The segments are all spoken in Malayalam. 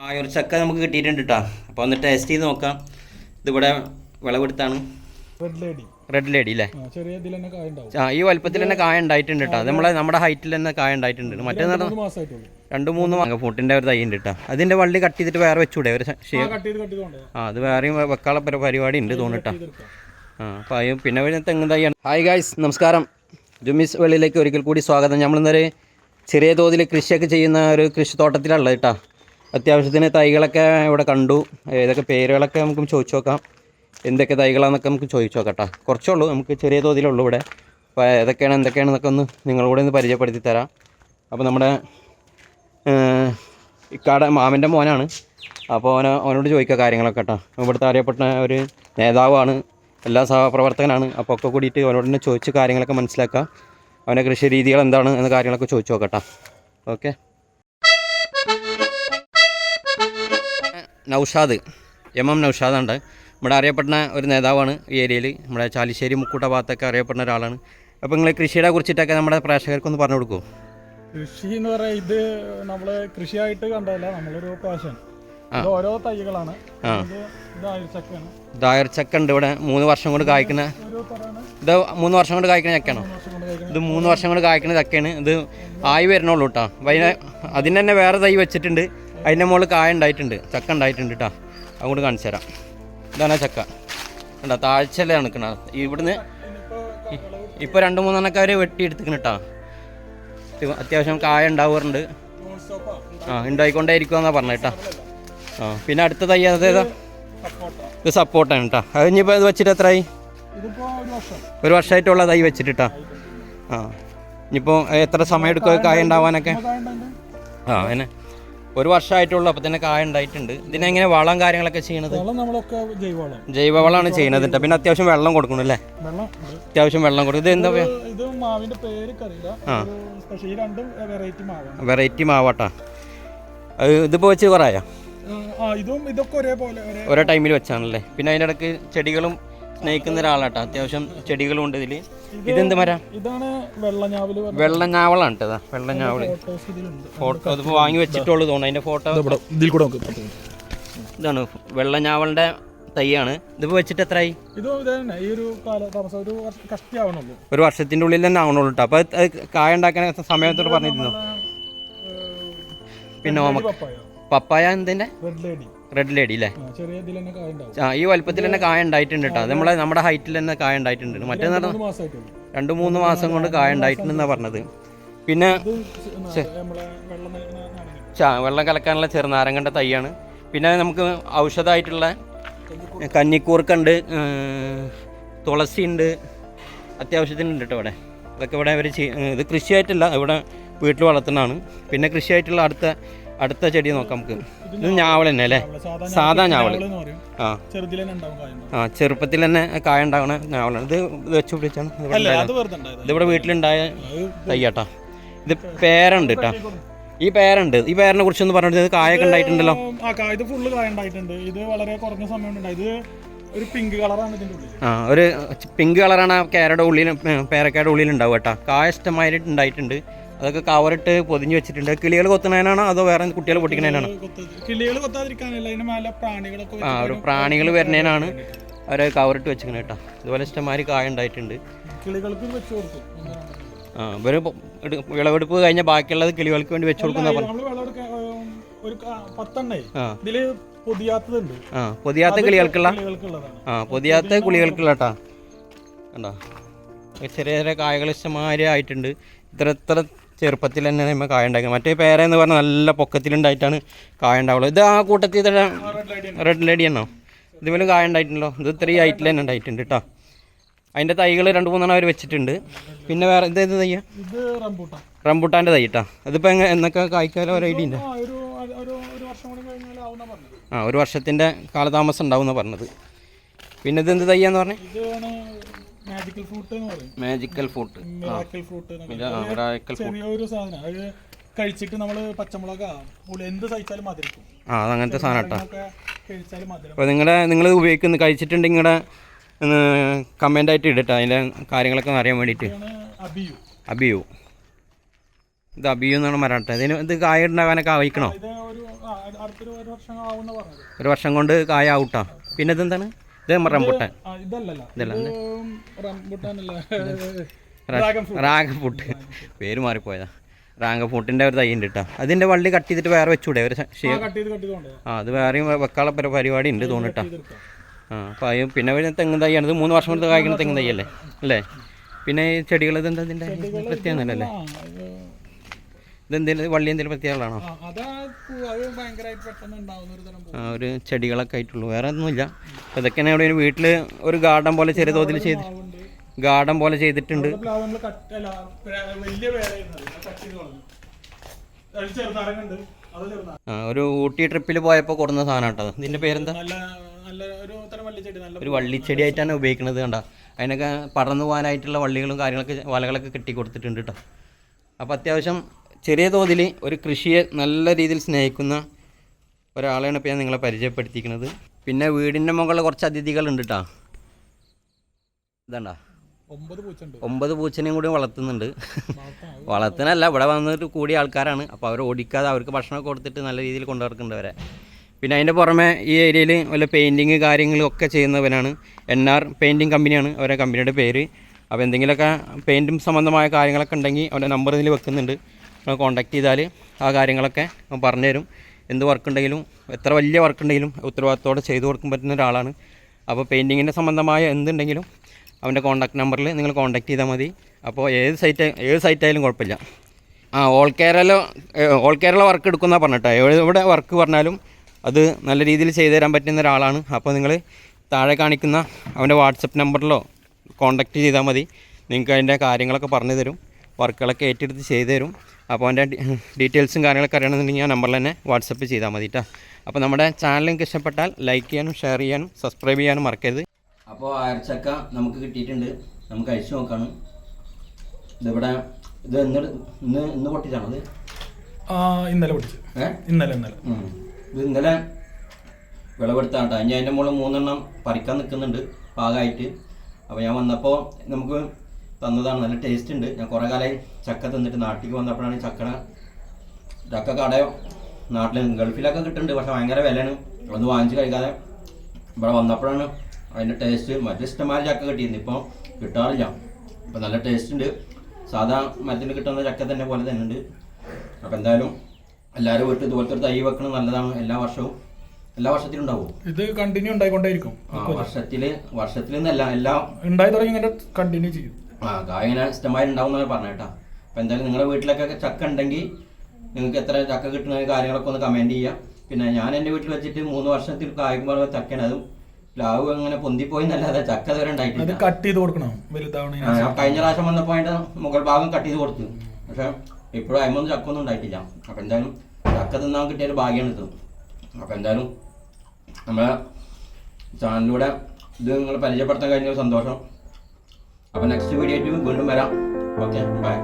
ആ ഒരു ചക്ക നമുക്ക് കിട്ടിയിട്ടുണ്ട് കേട്ടോ അപ്പോൾ ഒന്ന് ടേസ്റ്റ് ചെയ്ത് നോക്കാം. ഇതിവിടെ വിളവെടുത്താണ്. റെഡ് ലേഡി റെഡ് ലേഡി അല്ലേ ആ, ഈ വലുപ്പത്തിൽ തന്നെ കായ ഉണ്ടായിട്ടുണ്ട് കേട്ടോ നമ്മളെ നമ്മുടെ ഹൈറ്റിൽ തന്നെ കായ ഉണ്ടായിട്ടുണ്ട്. മറ്റേ രണ്ട് മൂന്ന് മാങ്ങ ഫൂട്ടിന്റെ ഒരു തൈ ഉണ്ട് കേട്ടോ അതിന്റെ വള്ളി കട്ട് ചെയ്തിട്ട് വേറെ വെച്ചൂടെ? ഒരു ആ അത് വേറെയും വെക്കാനുള്ള പരി- പരിപാടി ഉണ്ട് തോന്നിട്ടാ ആ അപ്പോൾ അത് പിന്നെ ഒരു തെങ്ങ് തൈയാണ് ഹായ് ഗായ്സ് നമസ്കാരം. ജുമിസ് വെള്ളിയിലേക്ക് ഒരിക്കൽ കൂടി സ്വാഗതം. നമ്മളിന്നൊരു ചെറിയ തോതിൽ കൃഷിയൊക്കെ ചെയ്യുന്ന ഒരു കൃഷിത്തോട്ടത്തിലുള്ളത് കേട്ടോ അത്യാവശ്യത്തിന് തൈകളൊക്കെ ഇവിടെ കണ്ടു. ഏതൊക്കെ പേരുകളൊക്കെ നമുക്ക് ചോദിച്ചു നോക്കാം. എന്തൊക്കെ തൈകളാണെന്നൊക്കെ നമുക്ക് ചോദിച്ചു നോക്കാം കേട്ടോ. കുറച്ചേ ഉള്ളൂ നമുക്ക് ചെറിയ തോതിലുള്ളൂ ഇവിടെ. അപ്പോൾ ഏതൊക്കെയാണ് എന്തൊക്കെയാണെന്നൊക്കെ ഒന്ന് നിങ്ങളൂടെ ഒന്ന് പരിചയപ്പെടുത്തി തരാം. അപ്പോൾ നമ്മുടെ ഇക്കാട മാമന്റെ മോനാണ്. അപ്പോൾ അവനെ അവനോട് ചോദിക്കുക കാര്യങ്ങളൊക്കെ കേട്ടോ. ഇവിടുത്തെ അറിയപ്പെട്ട ഒരു നേതാവാണ് എല്ലാ സഹപ്രവർത്തകനാണ്. അപ്പോൾ ഒക്കെ കൂടിയിട്ട് അവനോട് തന്നെ ചോദിച്ച് കാര്യങ്ങളൊക്കെ മനസ്സിലാക്കുക അവന്റെ കൃഷി രീതികൾ എന്താണ് എന്ന കാര്യങ്ങളൊക്കെ ചോദിച്ചു നോക്കട്ടോ ഓക്കെ. നൗഷാദ് എം എം നൗഷാദുണ്ട് നമ്മുടെ അറിയപ്പെടുന്ന ഒരു നേതാവാണ് ഈ ഏരിയയിൽ. നമ്മുടെ ചാലിശ്ശേരി മുക്കൂട്ട ഭാഗത്തൊക്കെ അറിയപ്പെടുന്ന ഒരാളാണ്. അപ്പോൾ നിങ്ങൾ കൃഷിയുടെ കുറിച്ചിട്ടൊക്കെ നമ്മുടെ പ്രേക്ഷകർക്കൊന്ന് പറഞ്ഞു കൊടുക്കുമോ കൃഷി എന്ന് പറയാൻ ഇത് നമ്മൾ കൃഷിയായിട്ട് കണ്ടതല്ല നമ്മളൊരു പാഷൻ ഓരോ തൈകളാണ്. ദായർ ചക്ക ഉണ്ട് ഇവിടെ മൂന്ന് വർഷം കൊണ്ട് കായ്ക്കുന്ന ഇത് മൂന്ന് വർഷം കൊണ്ട് കായ്ക്കുന്ന ചക്കയാണോ? ഇത് മൂന്ന് വർഷം കൊണ്ട് കായ്ക്കുന്ന ചക്കയാണ്. ഇത് ആയി വരണുള്ളൂ കേട്ടോ അതിന് തന്നെ വേറെ തൈ വെച്ചിട്ടുണ്ട്. അതിന്റെ മുകളിൽ കായ ഉണ്ടായിട്ടുണ്ട്. ചക്ക ഉണ്ടായിട്ടുണ്ട് കേട്ടോ അങ്ങോട്ട് കാണിച്ചു തരാം. ഇതാണ് ചക്ക. കണ്ടോ താഴ്ചയിലാണ് നിൽക്കുന്നത് ഇവിടുന്ന് ഇപ്പോൾ രണ്ട് മൂന്നെണ്ണക്കാർ വെട്ടിയെടുത്തിക്കണം കേട്ടോ അത്യാവശ്യം കായ ഉണ്ടാവാറുണ്ട്. ആ ഉണ്ടായിക്കൊണ്ടേയിരിക്കും ഉണ്ടായിക്കൊണ്ടേയിരിക്കുമെന്നാണ് പറഞ്ഞത് കേട്ടോ ആ പിന്നെ അടുത്ത തൈ അതേതാ ഇത് സപ്പോർട്ടാണ് കേട്ടോ അത് ഇനിയിപ്പോൾ ഇത് വെച്ചിട്ട് എത്രയായി? ഒരു വർഷം ഒരു വർഷമായിട്ടുള്ള തൈ വെച്ചിട്ട് ആ ഇനിയിപ്പോൾ എത്ര സമയം എടുക്കും കായ ഉണ്ടാവാനൊക്കെ? ആ അങ്ങനെ ഒരു വർഷമായിട്ടുള്ളൂ അപ്പോൾ തന്നെ കായ ഉണ്ടായിട്ടുണ്ട്. ഇതിനെങ്ങനെ വളം കാര്യങ്ങളൊക്കെ ചെയ്യണത്? വെള്ളം നമ്മളൊക്കെ ജൈവവളം ജൈവവളമാണ് ചെയ്യുന്നത് പിന്നെ അത്യാവശ്യം വെള്ളം കൊടുക്കണം അല്ലേ? വെള്ളം അത്യാവശ്യം വെള്ളം കൊടുക്കും. ഇത് എന്താ ഇത് മാവിന്റെ പേര് പക്ഷേ ഈ രണ്ടും വെറൈറ്റി മാവാണ്. വെറൈറ്റി മാവാട്ടാ. ഇതിപ്പോ ഇതിപ്പോൾ വെച്ച് ഇതും ഇതൊക്കെ ഒരേപോലെ ഒരേ ടൈമിൽ വെച്ചാണല്ലേ? പിന്നെ അതിന്റെ ഇടയ്ക്ക് ചെടികളും സ്നേഹിക്കുന്ന ഒരാളാട്ടോ. അത്യാവശ്യം ചെടികളും ഉണ്ട് ഇതിൽ ഇതെന്ത് മരം? ഇതാണ് വെള്ളഞ്ഞാവിൽ പറഞ്ഞ വെള്ളഞ്ഞാവളാണ് കേട്ടോ വെള്ളഞ്ഞാവൾ. ഫോട്ടോ അതിപ്പോൾ വാങ്ങി വെച്ചിട്ടുള്ളൂ തോന്നുന്നു. അതിന്റെ ഫോട്ടോ ഇതിൽ കൂടെ നോക്ക്. ഇതാണ് വെള്ളഞ്ഞാവളിന്റെ തൈയാണ്. ഇതിപ്പോൾ വെച്ചിട്ട് എത്രയായി ഒരു കാല താമസം ഒരു വർഷം കഷ്ടിയാവണുള്ളൂ ഒരു വർഷത്തിന്റെ ഉള്ളിൽ തന്നെ ആവണുള്ളൂ കേട്ടോ. അപ്പോൾ കായ ഉണ്ടാക്കാൻ സമയത്തോട് പറഞ്ഞിരുന്നു? പിന്നെ പപ്പായ. പപ്പായ എന്തിന്റെ റെഡ് ലേഡി റെഡ് ലേഡി അല്ലേ ആ, ഈ വലുപ്പത്തിൽ തന്നെ കായ ഉണ്ടായിട്ടുണ്ട് കേട്ടോ നമ്മളെ നമ്മുടെ ഹൈറ്റിൽ തന്നെ കായ ഉണ്ടായിട്ടുണ്ട്. മറ്റേ രണ്ട് മൂന്ന് മാസം കൊണ്ട് കായ ഉണ്ടായിട്ടുണ്ടെന്നാണ് പറഞ്ഞത്. പിന്നെ വെള്ളം കലക്കാനുള്ള ചെറുനാരങ്ങന്റെ തൈയാണ്. പിന്നെ നമുക്ക് ഔഷധമായിട്ടുള്ള കഞ്ഞിക്കൂർക്കുണ്ട് തുളസി ഉണ്ട് അത്യാവശ്യത്തിനുണ്ട് കേട്ടോ ഇവിടെ. ഇതൊക്കെ ഇവിടെ അവർ ഇത് കൃഷിയായിട്ടല്ല ഇവിടെ വീട്ടിൽ വളർത്തുന്നതാണ്. പിന്നെ കൃഷിയായിട്ടുള്ള അടുത്ത അടുത്ത ചെടി നോക്കാം നമുക്ക്. ഇത് ഞാവൽ തന്നെ അല്ലേ? സാധാ ഞാവൾ ആ. ആ ചെറുപ്പത്തിൽ തന്നെ കായ ഉണ്ടാവണ ഞാവളാണ് ഇത് ഇത് വെച്ച് പിടിച്ചാണ് ഇതിവിടെ വീട്ടിലുണ്ടായ തയ്യാട്ടാ. ഇത് പേരുണ്ട് കേട്ടോ ഈ പേരുണ്ട്. ഈ പേരിനെ കുറിച്ച് ഒന്ന് പറഞ്ഞിട്ട് ഇത് കായൊക്കെ ഉണ്ടായിട്ടുണ്ടല്ലോ? ഇത് ഫുള്ള് കായ ഉണ്ടായിട്ടുണ്ട്. ഇത് വളരെ കുറഞ്ഞ സമയം ഇത് ഒരു പിങ്ക് കളറാണ് ഇതിന്റെ ഉള്ളിൽ ആ ഒരു പിങ്ക് കളറാണ് ആ കേരയുടെ ഉള്ളിൽ പേരക്കയുടെ ഉള്ളിൽ ഉണ്ടാവും കേട്ടോ കായ ഇഷ്ടമായിട്ട് ഉണ്ടായിട്ടുണ്ട്. അതൊക്കെ കവറിട്ട് പൊതിഞ്ഞ് വെച്ചിട്ടുണ്ട്. കിളികൾ കൊത്തുന്നതിനാണോ അതോ വേറെ കുട്ടികൾ പൊട്ടിക്കുന്നതിനാണോ? കിളികൾ കൊത്താതിരിക്കാനല്ല അതിന് മേലെ പ്രാണികളൊക്കെ ആ ഒരു പ്രാണികൾ വരുന്നതിനാണ് അവരെ കവറിട്ട് വെച്ചിരിക്കുന്നത് കേട്ടോ. ഇതുപോലെ ഇഷ്ടംമാതിരി കായ ഉണ്ടായിട്ടുണ്ട്. കിളികൾക്ക് വെച്ച് കൊടുക്കും. ആ ഇവർ വിളവെടുപ്പ് കഴിഞ്ഞ ബാക്കിയുള്ളത് കിളികൾക്ക് വേണ്ടി വെച്ച് കൊടുക്കുന്ന ഒരു പത്തെണ്ണേ. ഇതിൽ പൊതിയാത്തതുണ്ട്. ആ പൊതിയാത്ത കിളികൾക്കുള്ള? ആ പൊതിയാത്ത കുളികൾക്കുള്ള കേട്ടാ. കണ്ടോ? ചെറിയ ചെറിയ കായകൾ ഇഷ്ടമാതിരി ആയിട്ടുണ്ട്. ഇത്ര ഇത്ര ചെറുപ്പത്തിൽ തന്നെ നമ്മൾ കായ ഉണ്ടാക്കുക മറ്റേ പേര എന്ന് പറഞ്ഞാൽ നല്ല പൊക്കത്തിലുണ്ടായിട്ടാണ് കായ ഉണ്ടാവുള്ളൂ. ഇത് ആ കൂട്ടത്തിൽ തന്നെ റെഡ് ലേഡി ആണോ? ഇതുപോലെ കായ ഉണ്ടായിട്ടുണ്ടല്ലോ. ഇത് ഇത്രയും ഹൈറ്റിൽ തന്നെ ഉണ്ടായിട്ടുണ്ട് കേട്ടോ അതിന്റെ തൈകൾ രണ്ട് മൂന്നെണ്ണം അവർ വെച്ചിട്ടുണ്ട്. പിന്നെ വേറെ ഇത് ഏത് തയ്യാ റംബുട്ടാന്റെ തൈ കേട്ടോ അതിപ്പോൾ എങ്ങനെ എന്നൊക്കെ കായ്ക്കാലോ ഒരു ഐഡിയ ഉണ്ട്? ആ ഒരു പറഞ്ഞത്. വർഷത്തിന്റെ കാലതാമസം ഉണ്ടാവും എന്നാണ് പറഞ്ഞത്. പിന്നെ ഇത് എന്ത് തയ്യാന്ന് പറഞ്ഞേ? ഇതാണ് മാജിക്കൽ ഫ്രൂട്ട് എന്ന് പറയും. മാജിക്കൽ ഫ്രൂട്ട് ഫ്രൂട്ട് ചെറിയൊരു സാധനം. അത് കഴിച്ചിട്ട് നമ്മൾ പച്ചമുളക് പുളി എന്ത് സഹിച്ചാലും മധുരിക്കും. ആ സാധനം കേട്ടോ. കഴിച്ചാലും മധുരം. അപ്പോൾ നിങ്ങളുടെ നിങ്ങൾ ഉപയോഗിക്കുന്നു കഴിച്ചിട്ടുണ്ടെങ്കിൽ നിങ്ങളുടെ കമന്റ് ആയിട്ട് ഇടട്ടോ. അതിന്റെ കാര്യങ്ങളൊക്കെ അറിയാൻ വേണ്ടിയിട്ട്. അബിയു. അബിയു. ഇത് അബിയു എന്നാണ് മരം ഇതിന് ഇത് കായ ഉണ്ടാകാനൊക്കെ ആവശ്യിക്കണോ ഇത് ഒരു ആ, ഒരു വർഷം ആവുന്ന പറഞ്ഞത്. ഒരു വർഷം കൊണ്ട് കായ ഔട്ടാ പിന്നെ ഇതെന്താണ്? ഇത് റംബുട്ടാൻ. ഫ്രൂട്ട്. പേര് മാറിപ്പോയതാ. റാഗ ഒരു തൈ ഉണ്ട് കേട്ടോ അതിന്റെ വള്ളി കട്ട് ചെയ്തിട്ട് വേറെ വെച്ചൂടെ? ഒരു ആ അത് വേറെയും വെക്കാനുള്ള പരി- പരിപാടി ഉണ്ട് തോന്നിട്ടാ ആ അപ്പോൾ അത് പിന്നെ ഒരു തെങ്ങ് തൈയാണ് ഇത് മൂന്ന് വർഷം കൊണ്ട് കായ്ക്കുന്ന തെങ്ങ് തൈ അല്ലേ? പിന്നെ ഈ ചെടികൾ ഇതെന്താ ഇതിന്റെ പ്രത്യേകം അല്ലേ ഇതെന്തെങ്കിലും വള്ളി എന്തെങ്കിലും പ്രത്യേകങ്ങളാണോ ആ, ഒരു ചെടികളൊക്കെ ആയിട്ടുള്ളൂ. വേറെ ഒന്നുമില്ല. അപ്പോൾ ഇതൊക്കെയാണ് ഇവിടെ ഒരു വീട്ടിൽ ഒരു ഗാർഡൻ പോലെ ചെറിയ തോതിൽ ചെയ്ത് ഗാർഡൻ പോലെ ചെയ്തിട്ടുണ്ട്. ആ, ഒരു ഊട്ടി ട്രിപ്പിൽ പോയപ്പോൾ കൊടുന്ന സാധനം കേട്ടോ ഇതിന്റെ പേരെന്താ? ഒരു വള്ളിച്ചെടി ആയിട്ടാണ് ഉപയോഗിക്കുന്നത് കണ്ട. അതിനൊക്കെ പടർന്നു പോകാനായിട്ടുള്ള വള്ളികളും കാര്യങ്ങളൊക്കെ വലകളൊക്കെ കെട്ടി കൊടുത്തിട്ടുണ്ട് കേട്ടോ. അപ്പോൾ അത്യാവശ്യം ചെറിയ തോതിൽ ഒരു കൃഷിയെ നല്ല രീതിയിൽ സ്നേഹിക്കുന്ന ഒരാളെയാണ് ഇപ്പോൾ ഞാൻ നിങ്ങളെ പരിചയപ്പെടുത്തിക്കുന്നത് പിന്നെ വീടിന്റെ മുകളിൽ കുറച്ച് അതിഥികളുണ്ട് കേട്ടോ ഇതണ്ട. ഒമ്പത് പൂച്ചനെയും കൂടി വളർത്തുന്നുണ്ട്. വളർത്താം. വളർത്തുന്നല്ല ഇവിടെ വന്നിട്ട് കൂടിയ ആൾക്കാരാണ്. അപ്പോൾ അവർ ഓടിക്കാതെ അവർക്ക് ഭക്ഷണമൊക്കെ കൊടുത്തിട്ട് നല്ല രീതിയിൽ കൊണ്ടുനടക്കുന്നുണ്ട് അവരെ. പിന്നെ അതിന്റെ പുറമെ ഈ ഏരിയയിൽ വല്ല പെയിന്റിങ് കാര്യങ്ങളും ഒക്കെ ചെയ്യുന്നവനാണ് എൻ ആർ പെയിന്റിങ് കമ്പനിയാണ് അവരുടെ കമ്പനിയുടെ പേര്. അപ്പോൾ എന്തെങ്കിലുമൊക്കെ പെയിന്റും സംബന്ധമായ കാര്യങ്ങളൊക്കെ ഉണ്ടെങ്കിൽ അവരുടെ നമ്പർ ഇതിൽ വെക്കുന്നുണ്ട്. നിങ്ങൾ കോൺടാക്ട് ചെയ്താൽ ആ കാര്യങ്ങളൊക്കെ പറഞ്ഞു തരും എന്ത് വർക്ക് ഉണ്ടെങ്കിലും എത്ര വലിയ വർക്ക് ഉണ്ടെങ്കിലും ഉത്തരവാദിത്തോടെ ചെയ്തു കൊടുക്കാൻ പറ്റുന്ന ഒരാളാണ്. അപ്പോൾ പെയിന്റിങ്ങിന്റെ സംബന്ധമായ എന്തുണ്ടെങ്കിലും അവന്റെ കോൺടാക്ട് നമ്പറിൽ നിങ്ങൾ കോൺടാക്ട് ചെയ്താൽ മതി. അപ്പോൾ ഏത് സൈറ്റ് ഏത് സൈറ്റ് ആയാലും കുഴപ്പമില്ല. ആ all Kerala all Kerala work എടുക്കുന്ന പറഞ്ഞിട്ടോ. എവിടെ വർക്ക് പറഞ്ഞാലും അത് നല്ല രീതിയിൽ ചെയ്തു തരാൻ പറ്റുന്ന ഒരാളാണ്. അപ്പോൾ നിങ്ങൾ താഴെ കാണിക്കുന്ന അവന്റെ വാട്സപ്പ് നമ്പറിലോ കോൺടാക്റ്റ് ചെയ്താൽ മതി. നിങ്ങൾക്ക് അതിന്റെ കാര്യങ്ങളൊക്കെ പറഞ്ഞു തരും വർക്കുകളൊക്കെ ഏറ്റെടുത്ത് ചെയ്തു തരും. അപ്പോൾ അതിന്റെ ഡീറ്റെയിൽസും കാര്യങ്ങളൊക്കെ അറിയണമെന്നുണ്ടെങ്കിൽ ആ നമ്പറിൽ തന്നെ വാട്സപ്പ് ചെയ്താൽ മതി കേട്ടോ അപ്പോൾ നമ്മുടെ ചാനൽ നിങ്ങൾക്ക് ഇഷ്ടപ്പെട്ടാൽ ലൈക്ക് ചെയ്യാനും ഷെയർ ചെയ്യാനും സബ്സ്ക്രൈബ് ചെയ്യാനും മറക്കരുത്. അപ്പോൾ അയർച്ചക്ക നമുക്ക് കിട്ടിയിട്ടുണ്ട്. നമുക്ക് അയച്ചു നോക്കാണ്. ഇതിവിടെ? ഇത് ഇന്ന് ഇന്ന് ഇന്ന് പൊട്ടിച്ചാണോ ഇത്? ആ ഇന്നലെ പൊട്ടിച്ചു. ഇന്നലെ ഇന്നലെ. ഇത് ഇന്നലെ വിളവെടുത്താണ് കേട്ടോ ഞാൻ അതിന്റെ മുകളിൽ മൂന്നെണ്ണം പറിക്കാൻ നിൽക്കുന്നുണ്ട് പാകമായിട്ട് അപ്പോൾ ഞാൻ വന്നപ്പോൾ നമുക്ക് തന്നതാണ്. നല്ല ടേസ്റ്റ് ഉണ്ട്. ഞാൻ കുറേ കാലമായി ചക്ക തന്നിട്ട് നാട്ടിലേക്ക് വന്നപ്പോഴാണ് ചക്കട ചക്ക കടയോ നാട്ടിൽ ഗൾഫിലൊക്കെ കിട്ടുന്നുണ്ട്. പക്ഷെ ഭയങ്കര വിലയാണ്. ഒന്ന് വാങ്ങിച്ച് കഴിക്കാതെ ഇവിടെ വന്നപ്പോഴാണ് അതിന്റെ ടേസ്റ്റ് മറ്റിഷ്ടമായ ചക്ക കിട്ടിയിരുന്നു ഇപ്പോൾ കിട്ടാറില്ല. ഇപ്പം നല്ല ടേസ്റ്റ് ഉണ്ട്. സാധാ മരത്തിന് കിട്ടുന്ന ചക്ക തന്നെ പോലെ തന്നെ ഉണ്ട്. അപ്പം എന്തായാലും എല്ലാവരും വീട്ടിൽ ഇതുപോലത്തെ ഒരു തൈ വെക്കണം നല്ലതാണ്. എല്ലാ വർഷവും എല്ലാ വർഷത്തിലും ഉണ്ടാവും. ഇത് കണ്ടിന്യൂ ഉണ്ടായിക്കൊണ്ടേയിരിക്കും. വർഷത്തിൽ വർഷത്തിൽ നിന്നല്ല എല്ലാ ഉണ്ടായി തുടങ്ങി കണ്ടിന്യൂ ചെയ്യും. ആ കായ ഇങ്ങനെ ഇഷ്ടമായി ഉണ്ടാവും എന്നാണ് പറഞ്ഞേട്ടാ അപ്പോൾ എന്തായാലും നിങ്ങളുടെ വീട്ടിലൊക്കെ ചക്ക ഉണ്ടെങ്കിൽ നിങ്ങൾക്ക് എത്ര ചക്ക കിട്ടുന്ന കാര്യങ്ങളൊക്കെ ഒന്ന് കമന്റ് ചെയ്യാം. പിന്നെ ഞാൻ എന്റെ വീട്ടിൽ വെച്ചിട്ട് മൂന്ന് വർഷത്തിൽ കായ്ക്കുമ്പോൾ ചക്കയാണ്. അതും പ്ലാവ് അങ്ങനെ പൊന്തിപ്പോയി എന്നല്ലാതെ ചക്ക അത് ഉണ്ടായിട്ടില്ല. കട്ട് ചെയ്ത് കൊടുക്കണം വലുതാവണ കഴിഞ്ഞ പ്രാവശ്യം വന്നപ്പോൾ അതിന്റെ മുകൾ ഭാഗം കട്ട് ചെയ്ത് കൊടുത്തു. പക്ഷെ ഇപ്പോഴും അയിമൊന്നും ചക്ക ഒന്നും ഉണ്ടായിട്ടില്ല. അപ്പം എന്തായാലും ചക്ക തിന്നാൻ കിട്ടിയ ഒരു ഭാഗ്യമാണ് ഇത്. അപ്പം എന്തായാലും നമ്മളെ ചാനലിലൂടെ ഇത് നിങ്ങൾ പരിചയപ്പെടുത്താൻ കഴിഞ്ഞ സന്തോഷം. അപ്പം നെക്സ്റ്റ് വീഡിയോ ആയിട്ട് വീണ്ടും വരാം. ഓക്കെ ബൈ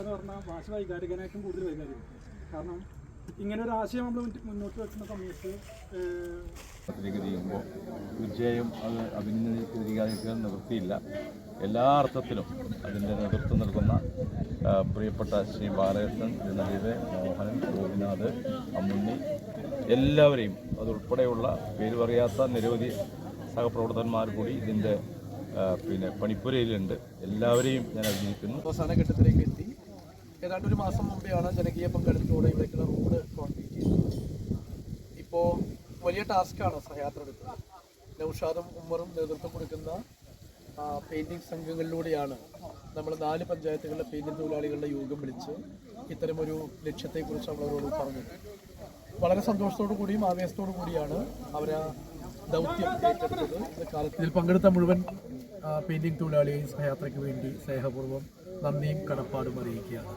സംസാരിക്കാന്ന് പറഞ്ഞാൽ ഭാഷ വൈകാരികനായിട്ടും കൂടുതൽ വൈകാരികം കാരണം ഇങ്ങനെ ഒരു ആശയം നമ്മൾ മുന്നോട്ട് വെക്കുന്ന സമയത്ത് ചെയ്യുമ്പോൾ തീർച്ചയായും അത് അഭിനന്ദിക്കാതിരിക്കാൻ നിവൃത്തിയില്ല. എല്ലാ അർത്ഥത്തിലും അതിന്റെ നേതൃത്വം നൽകുന്ന പ്രിയപ്പെട്ട ശ്രീ ബാലകൃഷ്ണൻ ജനലീത് മോഹനൻ ഗോപിനാഥ് അമ്മുണ്ണി എല്ലാവരെയും അതുൾപ്പെടെയുള്ള പേര് പറയാത്ത നിരവധി സഹപ്രവർത്തകന്മാർ കൂടി ഇതിന്റെ പിന്നെ പണിപ്പുരയിലുണ്ട്. എല്ലാവരെയും ഞാൻ അഭിനയിക്കുന്നു അവസാന ഘട്ടത്തിലേക്ക് എത്തി. ഏതാണ്ട് ഒരു മാസം മുമ്പെയാണ് ജനകീയ പങ്കാളിത്തത്തോടെ ഇവിടേക്കുള്ള റോഡ് കോൺക്രീറ്റ് ചെയ്തത്. ഇപ്പോൾ വലിയ ടാസ്ക്കാണ് സഹയാത്ര എടുക്കുന്നത് നൌഷാദും ഉമ്മറും നേതൃത്വം കൊടുക്കുന്ന പെയിന്റിംഗ് സംഘങ്ങളിലൂടെയാണ് നമ്മൾ നാല് പഞ്ചായത്തുകളിലെ പെയിന്റിംഗ് തൊഴിലാളികളുടെ യോഗം വിളിച്ച് ഇത്തരമൊരു ലക്ഷ്യത്തെക്കുറിച്ച് നമ്മൾ അവരോട് പറഞ്ഞത് വളരെ സന്തോഷത്തോടു കൂടിയും ആവേശത്തോടു കൂടിയാണ് അവരെ ദൗത്യം ഏറ്റെടുത്തത്. കാലത്ത് ഇതിൽ പങ്കെടുത്ത മുഴുവൻ പെയിന്റിംഗ് തൊഴിലാളിയെയും സഹയാത്രയ്ക്ക് വേണ്ടി സ്നേഹപൂർവം നന്ദിയും കടപ്പാടും അറിയിക്കുകയാണ്.